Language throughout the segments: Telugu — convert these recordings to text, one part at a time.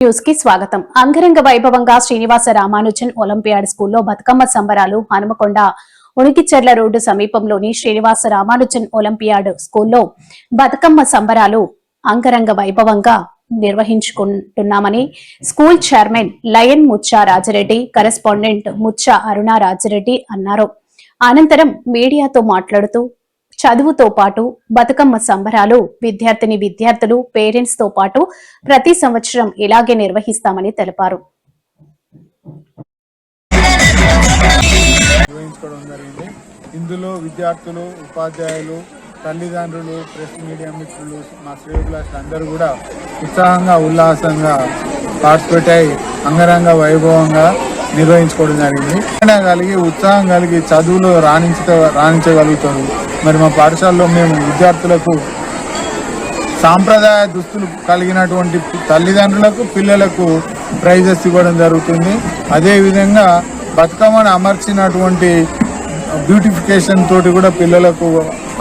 న్యూస్కి స్వాగతం. అంగరంగ వైభవంగా శ్రీనివాస రామానుజన్ ఒలింపియాడ్ స్కూల్లో బతుకమ్మ సంబరాలు హనుమకొండ ఉనికిచెర్ల రోడ్డు సమీపంలోని శ్రీనివాస రామానుజన్ ఒలింపియాడ్ స్కూల్లో బతుకమ్మ సంబరాలు అంగరంగ వైభవంగా నిర్వహించుకుంటున్నామని school chairman lion Muccha Rajareddy correspondent Muccha Aruna Rajireddy అన్నారు. అనంతరం మీడియాతో మాట్లాడుతూ చదువుతో పాటు బతుకమ్మ సంబరాలు విద్యార్థిని విద్యార్థులు పేరెంట్స్తో పాటు ప్రతి సంవత్సరం ఇలాగే నిర్వహిస్తామని తెలిపారు. ఇందులో విద్యార్థులు ఉపాధ్యాయులు తల్లిదండ్రులు ప్రెస్ మీడియా మిత్రులు మా శ్రేయోభిలాషులు అందరూ కూడా ఉత్సాహంగా ఉల్లాసంగా పార్టిసిపేట్ అయి అంగరంగ వైభవంగా నిర్వహించుకోవడం జరిగింది. కలిగి ఉత్సాహం కలిగి చదువులో రాణించ రాణించగలుగుతారు. మరి మా పాఠశాలలో మేము విద్యార్థులకు సాంప్రదాయ దుస్తులు కలిగినటువంటి తల్లిదండ్రులకు పిల్లలకు ప్రైజెస్ ఇవ్వడం జరుగుతుంది. అదేవిధంగా బతుకమ్మను అమర్చినటువంటి బ్యూటిఫికేషన్ తోటి కూడా పిల్లలకు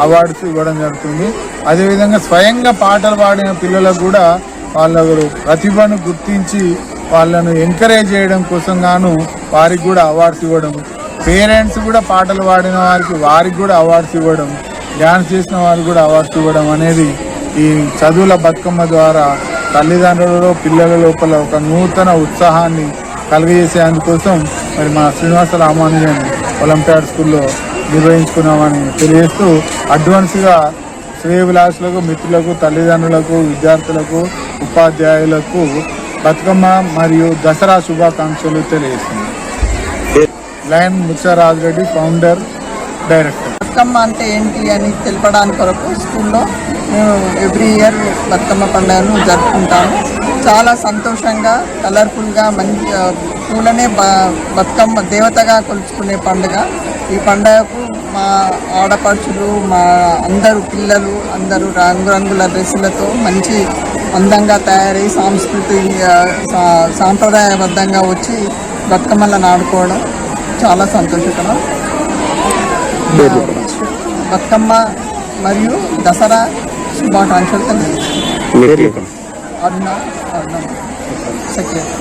అవార్డ్స్ ఇవ్వడం జరుగుతుంది. అదేవిధంగా స్వయంగా పాటలు పాడిన పిల్లలకు కూడా వాళ్ళ ప్రతిభను గుర్తించి వాళ్ళను ఎంకరేజ్ చేయడం కోసం గాను వారికి కూడా అవార్డ్స్ ఇవ్వడం పేరెంట్స్ కూడా పాటలు పాడిన వారికి వారికి కూడా అవార్డ్స్ ఇవ్వడం డ్యాన్స్ చేసిన వారికి కూడా అవార్డ్స్ ఇవ్వడం అనేది ఈ చదువుల బతుకమ్మ ద్వారా తల్లిదండ్రులలో పిల్లల లోపల ఒక నూతన ఉత్సాహాన్ని కలుగజేసే అందుకోసం మరి మా శ్రీనివాస రామానుజన్ ఒలింపియాడ్ స్కూల్లో నిర్వహించుకున్నామని తెలియజేస్తూ అడ్వాన్స్గా శ్రేయవిలాసులకు మిత్రులకు తల్లిదండ్రులకు విద్యార్థులకు ఉపాధ్యాయులకు బతుకమ్మ మరియు దసరా శుభాకాంక్షలు తెలియజేస్తుంది lion Mutsaraj Reddy founder director Bathukamma అంటే ఏంటి అని తెలపడానికి కొరకు స్కూల్లో మేము ఎవ్రీ ఇయర్ బతుకమ్మ పండుగను జరుపుకుంటాము. చాలా సంతోషంగా కలర్ఫుల్గా మంచి పూలనే బ బతుకమ్మ దేవతగా కొలుచుకునే పండుగ. ఈ పండుగకు మా ఆడపడుచులు మా అందరు పిల్లలు అందరూ రంగురంగుల డ్రెస్సులతో మంచి అందంగా తయారై సాంస్కృతి సా- సాంప్రదాయబద్ధంగా వచ్చి బతుకమ్మలను ఆడుకోవడం చాలా సంతోషకరం. బతుకమ్మ మరియు దసరా శుభాకాంక్షలు తెలియజేస్తున్నాను. అరుణ అరుణ సెక్రటరీ.